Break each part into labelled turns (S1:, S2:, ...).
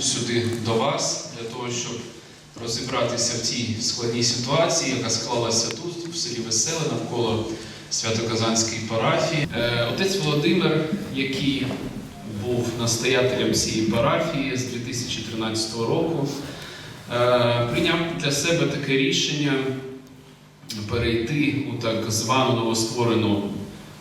S1: сюди до вас для того, щоб розібратися в тій складній ситуації, яка склалася тут, в селі Веселе, навколо Свято-Казанської парафії. Е, отець Володимир, який був настоятелем цієї парафії з 2013 року, е, прийняв для себе таке рішення перейти у так звану новостворену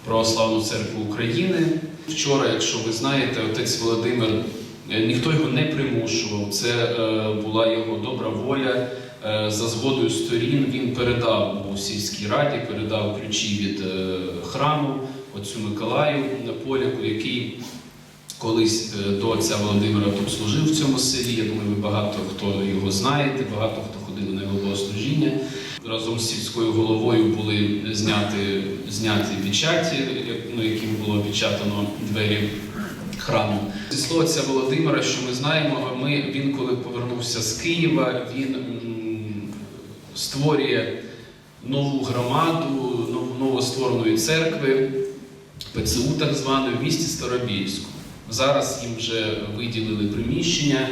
S1: православну церкву України. Вчора, якщо ви знаєте, отець Володимир ніхто його не примушував. Це е, була його добра воля. Е, За згодою сторін він передав у сільській раді, передав ключі від е, храму отцю Миколаю Поляку, який колись е, до отця Володимира тут служив в цьому селі. Я думаю, ви багато хто його знаєте, багато хто ходив на його богослужіння. Разом з сільською головою були зняті, зняті печаті, ну, яким було печатано двері храму. Зі слова отця Володимира, що ми знаємо, ми, він, коли повернувся з Києва, він створює нову громаду, нову, новоствореної церкви, ПЦУ так званої, в місті Старобільську. Зараз їм вже виділили приміщення,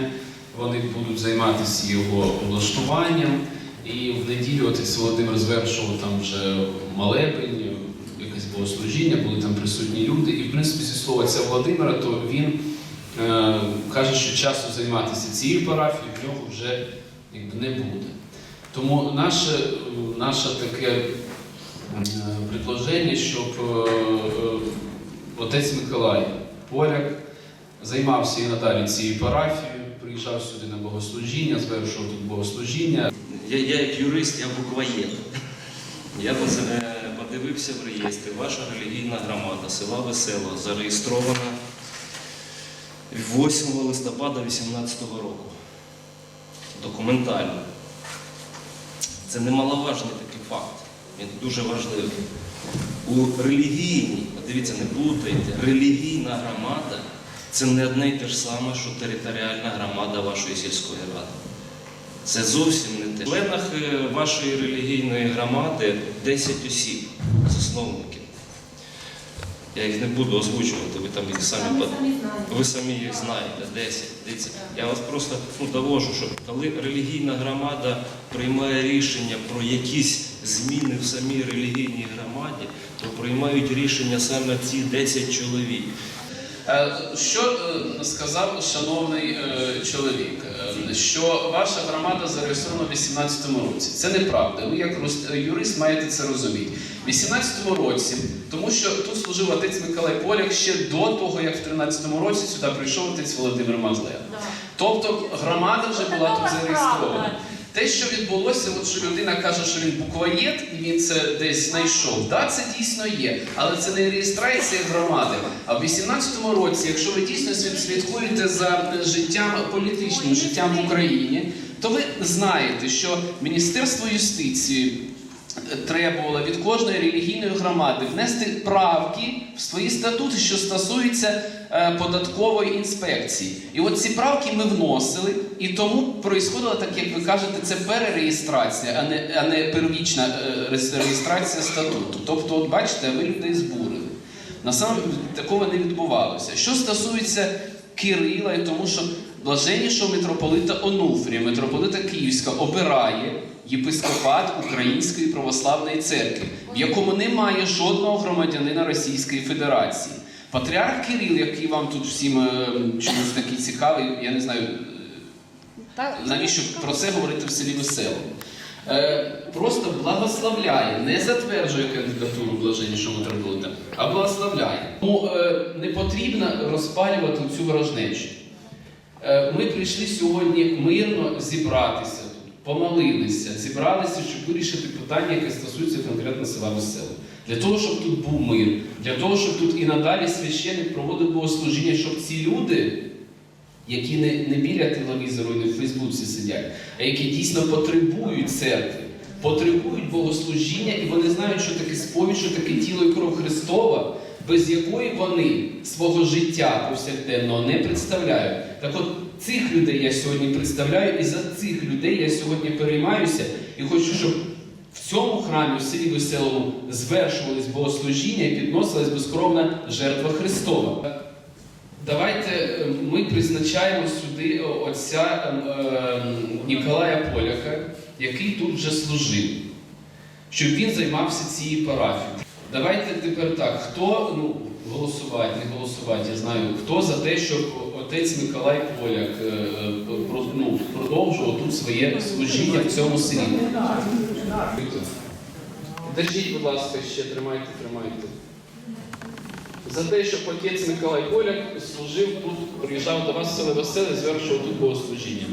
S1: вони будуть займатися його облаштуванням. І в неділю отець Володимир звершував там вже молебень, богослужіння, були там присутні люди. І в принципі, зі слова отця Володимира, то він е, каже, що часу займатися цією парафією в нього вже якби, не буде. Тому наше, е, наше таке е, предложення, щоб е, е, отець Миколай Поляк займався і надалі цією парафією, приїжджав сюди на богослужіння, звершував тут богослужіння.
S2: Я, я як юрист, я буквоєд. Я подивився в реєстрі. Ваша релігійна громада села Весело зареєстрована 8 листопада 2018 року. Документально. Це немаловажний такий факт. Він дуже важливий. У релігійній, подивіться, не плутайте, релігійна громада це не одне й те ж саме, що територіальна громада вашої сільської ради. Це зовсім не те. В членах е, вашої релігійної громади 10 осіб, засновників. Я їх не буду озвучувати, ви там їх самі, ви самі їх знаєте, 10. Дивіться, я вас просто ну, довожу, що коли релігійна громада приймає рішення про якісь зміни в самій релігійній громаді, то приймають рішення саме ці 10 чоловік.
S1: Е, Що е, сказав шановний е, чоловік? Що ваша громада зареєстрована в 2018 році. Це неправда. Ви як юрист маєте це розуміти. В 2018 році, тому що тут служив отець Миколай Поляк ще до того, як в 2013 році сюди прийшов отець Володимир Мазлев. Тобто громада вже була тут зареєстрована. Те, що відбулося, от що людина каже, що він буквоєд і він це десь знайшов. Да, це дійсно є, але це не реєстрація громади. А в 18-му році, якщо ви дійсно слід- слідкуєте за життям політичним життям в Україні, то ви знаєте, що Міністерство юстиції требувало від кожної релігійної громади внести правки в свої статути, що стосуються е, податкової інспекції. І от ці правки ми вносили, і тому проїсходило так, як ви кажете, це перереєстрація, а не, а не первічна е, реєстрація статуту. Тобто, от бачите, ви людей збурили. Насамперед такого не відбувалося. Що стосується Кирила, і тому що блаженнішого митрополита Онуфрія, митрополита Київська, обирає єпископат Української православної церкви, в якому немає жодного громадянина Російської Федерації. Патріарх Кирил, який вам тут всім е, чомусь такий цікавий, я не знаю, навіщо про це говорити в селі Веселому. Е, просто благословляє, не затверджує кандидатуру блаженнішого митрополита, а благословляє. Тому е, не потрібно розпалювати цю ворожнечу. Е, ми прийшли сьогодні мирно зібратися тут, помолилися, зібралися, щоб вирішити питання, яке стосується конкретно села Веселе. Для того, щоб тут був мир, для того, щоб тут і надалі священник проводив богослужіння, щоб ці люди які не, не біля телевізору і не в Фейсбуці сидять, а які дійсно потребують церкви, потребують богослужіння, і вони знають, що таке сповідь, що таке тіло і кров Христова, без якої вони свого життя повсякденного не представляють. Так от цих людей я сьогодні представляю, і за цих людей я сьогодні переймаюся і хочу, щоб в цьому храмі, в селі Веселому, звершувались богослужіння і підносилась безкровна жертва Христова. Давайте е, ми призначаємо сюди отця е, Ніколая Поляка який тут вже служив, щоб він займався цією парафією. Давайте тепер так, хто ну, голосувати, не голосувати, я знаю, хто за те, щоб отець Миколай Поляк е, е, ну, продовжував тут своє служіння в цьому селі. Держіть, будь ласка, ще тримайте, тримайте. За те, щоб отець Миколай Поляк служив тут, приїжджав до вас в село Веселе, звершував тут богослужіння.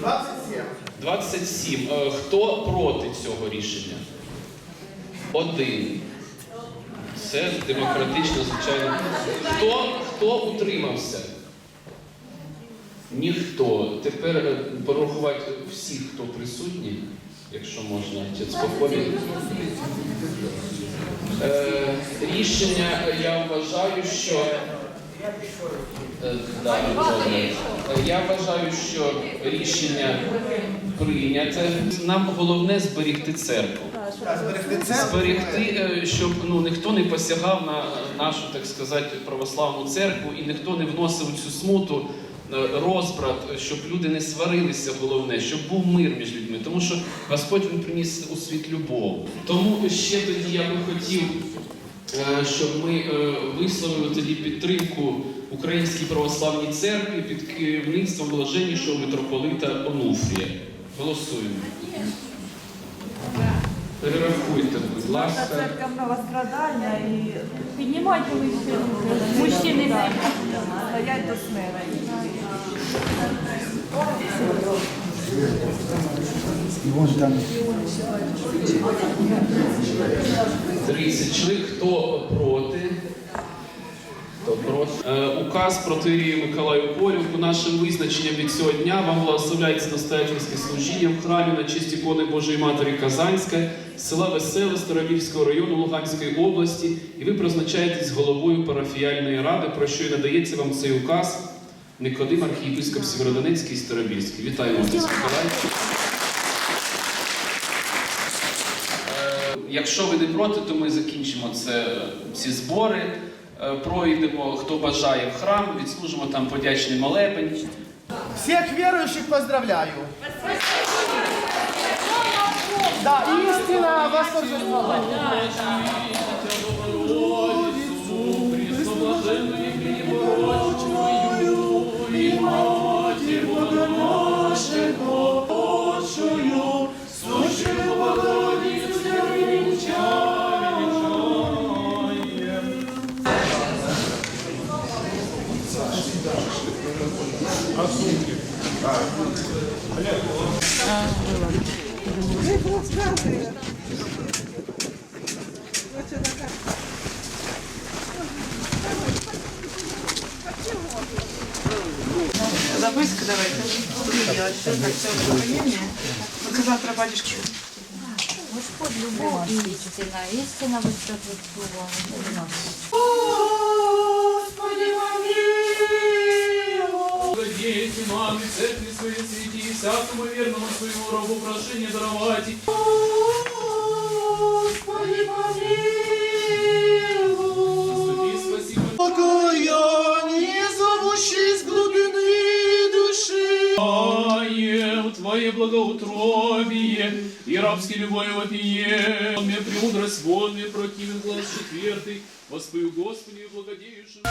S3: 27.
S1: 27. Е, Хто проти цього рішення? Один. Це демократично, звичайно. Хто, хто утримався? Ніхто. Тепер е, порахувати всіх, хто присутні, якщо можна, отець Попові. Е, рішення я вважаю, що. Е, да. Я вважаю, що рішення прийняте. Нам головне зберегти церкву.
S3: Зберегти
S1: е, щоб ну, ніхто не посягав на нашу, так сказати, православну церкву і ніхто не вносив цю смуту, е, розбрат, щоб люди не сварилися, головне, щоб був мир між людьми. Тому що Господь він приніс у світ любов. Тому ще тоді я би хотів, е, щоб ми висловили тоді підтримку Українській православній церкві під керівництвом блаженнішого митрополита Онуфрія. Голосуємо. Перерахуйте, будь
S4: Наша
S1: ласка.
S4: церква правострадання і піднімайте мужчин. Мужчини стоять до смерті.
S1: – 30 чоловік. Хто проти? Проти? Е, указ протирії Миколаю Полюку нашим визначенням від цього дня вам благословляється настоятельське служіння в храмі на честь ікони Божої Матері Казанська, села Веселе Старобільського району Луганської області, і ви призначаєтесь головою парафіяльної ради, про що і надається вам цей указ Никодим архієпископ Сєвєродонецький Старобільський. Вітаємо вас, Миколай. Е, Якщо ви не проти, то ми закінчимо це, ці збори, пройдемо, хто бажає в храм, відслужимо там подячний молебень.
S3: Всех верующих поздравляю. Да, истина А сумки?
S5: Записка давайте. Буду делать все, как все управление. Только завтра батюшки.
S6: Господь любовь истина, истина высоко Господи, помилуй.
S1: Дети, мамы, церкви своей святи, всякому верному своему рабу прошение даровать. Господи, спасибо.
S3: Покаяние, зовущий из глубины души.
S1: Ае, Твое благоутробие и рабский любой вопие. Мне премудрость водный, противен глаз четвертый. Воспою Господи, благодеющим.